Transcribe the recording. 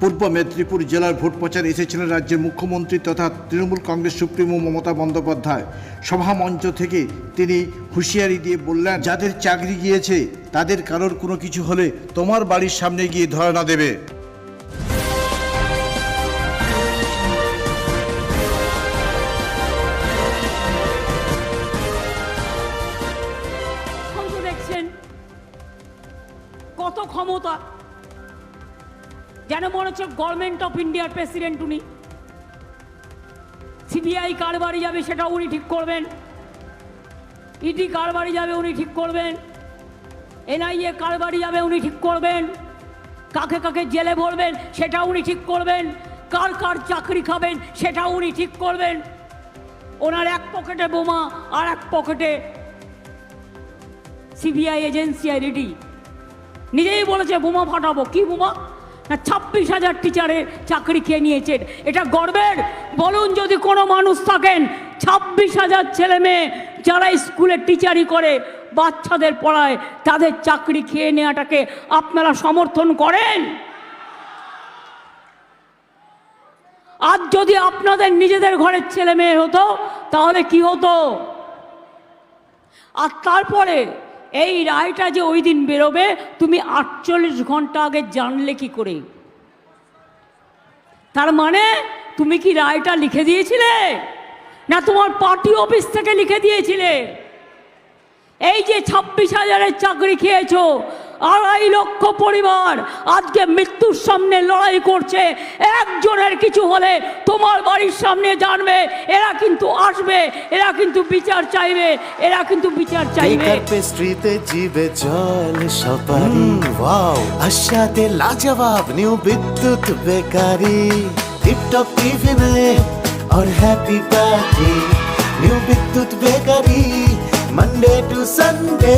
পূর্ব মেদিনীপুর জেলার ভোট প্রচার এসেছিলেন রাজ্যের মুখ্যমন্ত্রী তথা তৃণমূল কংগ্রেস সুপ্রিমো মমতা বন্দ্যোপাধ্যায়। সভা মঞ্চ থেকে তিনি হুঁশিয়ারি দিয়ে বললেন, যাদের চাকরি গিয়েছে, তাদের কারোর কোনো কিছু হলে তোমার বাড়ির সামনে গিয়ে ধরানা দেবে। কত ক্ষমতা যেন মনে হচ্ছে গভর্নমেন্ট অফ ইন্ডিয়ার প্রেসিডেন্ট উনি। সিবিআই কার বাড়ি যাবে সেটা উনি ঠিক করবেন। ইডি কার বাড়ি যাবে উনি ঠিক করবেন। এনআইএ কার বাড়ি যাবে উনি ঠিক করবেন। কাকে কাকে জেলে ভরবেন সেটা উনি ঠিক করবেন। কার কার চাকরি খাবেন সেটা উনি ঠিক করবেন। ওনার এক পকেটে বোমা আর এক পকেটে সিবিআই এজেন্সি রেডি নিজেই বলেছে, বোমা ফাটাবো। কি বোমা? ছাব্বিশ হাজার টিচারের চাকরি খেয়ে নিয়েছেন। এটা গর্বের। বলুন যদি কোনো মানুষ থাকেন, ছাব্বিশ হাজার ছেলে মেয়ে যারা স্কুলে টিচারি করে, বাচ্চাদের পড়ায়, তাদের চাকরি খেয়ে নেওয়াটাকে আপনারা সমর্থন করেন? আজ যদি আপনাদের নিজেদের ঘরের ছেলে মেয়ে হতো, তাহলে কি হতো? আর তারপরে এই রায়টা যে ওই দিন বেরোবে, তুমি আটচল্লিশ ঘণ্টা আগে জানলে কি করে? তার মানে তুমি কি রায়টা লিখে দিয়েছিলে? না তোমার পার্টি অফিস থেকে লিখে দিয়েছিলে? এই যে ছাব্বিশ হাজারের চাকরি খেয়েছো আড়াই লক্ষ পরিবার আজকে মৃত্যুর সামনে লড়াই করছে একজনের কিছু হলে তোমার বাড়ির সামনে জানবে এরা কিন্তু আসবে এরা কিন্তু বিচার চাইবে এরা কিন্তু বিচার চাইবে কেকার পেস্ট্রিতে জিবে জল সপারি ওয়াও আশাতে লাজবাব নিউ বিদ্যুৎ বেকারি টিপটপ টিফিনে और happy party new Bidyut bakery Monday to Sunday